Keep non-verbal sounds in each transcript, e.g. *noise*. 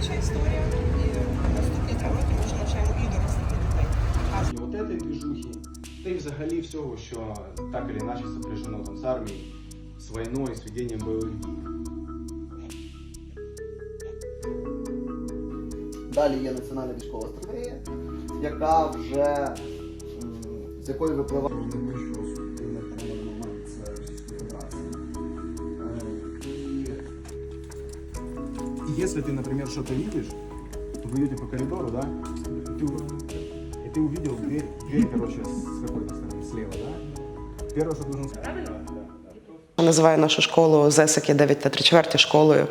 дитяча історія, і наступні три роки ми вже навчаємо і дорослих і дітей. І от этой движухи, та й взагалі всього, що так или іначе сопряжено там з армією, з війною, з веденням бойових дій. Далі є національна військова стратегія, яка вже м, з якої випливає если ты, например, что-то видишь, вы идете по коридору, да, и ты, и ты увидел дверь, дверь, короче, с какой-то стороны, слева, да? Первое, что ты должен сказать. Називаю нашу школу ЗЕСики 9 та 3 чверті школою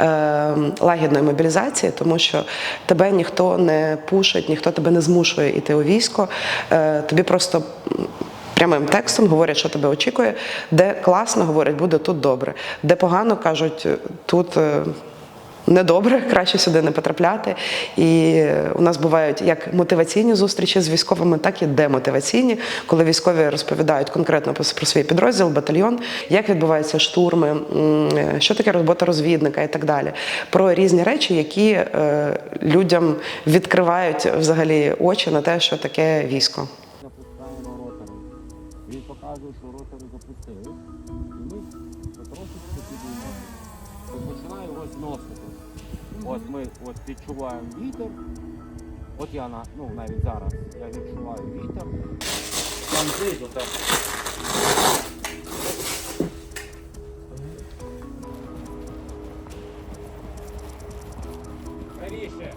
е, лагідної мобілізації, тому що тебе ніхто не пушить, ніхто тебе не змушує йти у військо. Е, тобі просто м, прямим текстом говорять, що тебе очікує, де класно говорять, буде тут добре, де погано кажуть, тут. е, Недобре, краще сюди не потрапляти. І у нас бувають як мотиваційні зустрічі з військовими, так і демотиваційні, коли військові розповідають конкретно про свій підрозділ, батальйон, як відбуваються штурми, що таке робота розвідника і так далі. Про різні речі, які е, людям відкривають взагалі очі на те, що таке військо. Він показує, що ротори запустили. І ми потрошечки підіймаємо. Тобто починає його зносити. Ось ми от відчуваємо вітер. От я на, ну, навіть зараз я відчуваю вітер. Там знизу так. Правіше.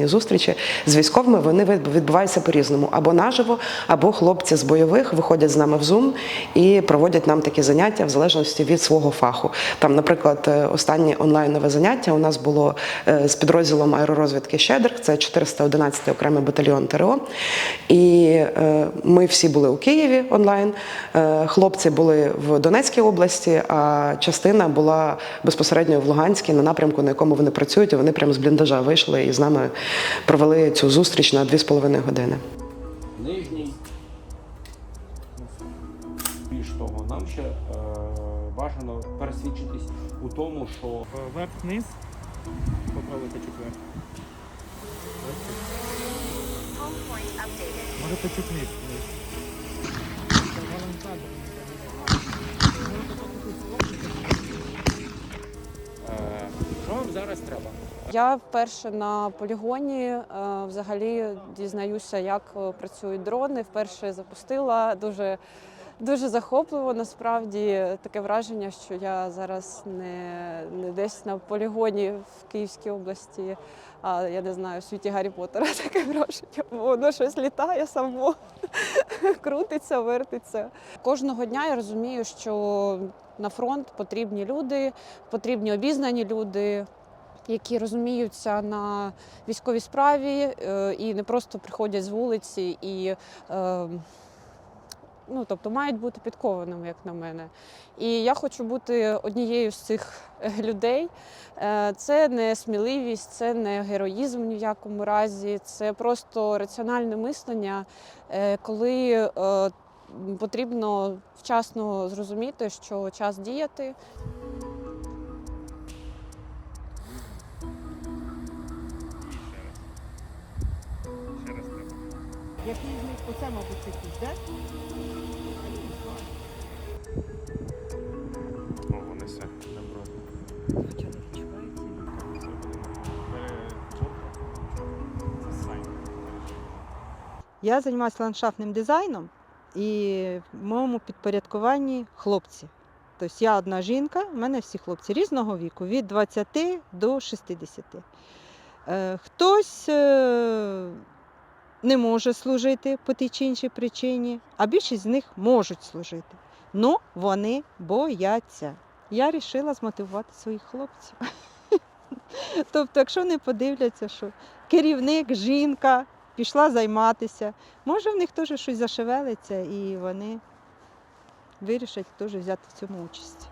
Зустрічі з військовими вони відбуваються по-різному. Або наживо, або хлопці з бойових виходять з нами в Zoom і проводять нам такі заняття в залежності від свого фаху. Там, наприклад, е, останнє онлайнове заняття у нас було е, з підрозділом аеророзвідки Щедрих, це 411 окремий батальйон ТРО. І е, ми всі були у Києві онлайн. Хлопці були в Донецькій області, а частина була безпосередньо в Луганській на напрямку, на якому вони працюють. І вони прямо з бліндажа вийшли і з нами провели цю зустріч на 2,5 години. Нижній. Більш того, нам ще е, бажано пересвідчитись у тому, що Вверх-вниз. Попробуйте чуть вверх. Можете чуть вниз. вниз. е, що вам зараз треба? Я вперше на полігоні е, взагалі дізнаюся, як е, працюють дрони. Вперше запустила дуже. Дуже захопливо, насправді таке враження, що я зараз не, не десь на полігоні в Київській області, а я не знаю, в світі Гаррі Поттера *laughs* таке враження. бо Воно щось літає само, *laughs* крутиться, вертиться. Кожного дня я розумію, що на фронт потрібні люди, потрібні обізнані люди, які розуміються на військовій справі е, і не просто приходять з вулиці і. е, Ну, тобто мають бути підкованими, як на мене. І я хочу бути однією з цих е, людей. Це не сміливість, це не героїзм ні в якому разі, це просто раціональне мислення, коли потрібно вчасно зрозуміти, що час діяти. Який з них оце, мабуть, такий, так? О, вони все добро. Я займаюся ландшафтним дизайном і в моєму підпорядкуванні хлопці. Тобто я одна жінка, в мене всі хлопці різного віку, від 20 до 60. Е, Хтось е, не може служити по тій чи іншій причині, а більшість з них можуть служити. Ну, вони бояться. Я вирішила змотивувати своїх хлопців. *laughs* Тобто, якщо вони подивляться, що керівник, жінка пішла займатися, може в них теж щось зашевелиться і вони вирішать теж взяти в цьому участь.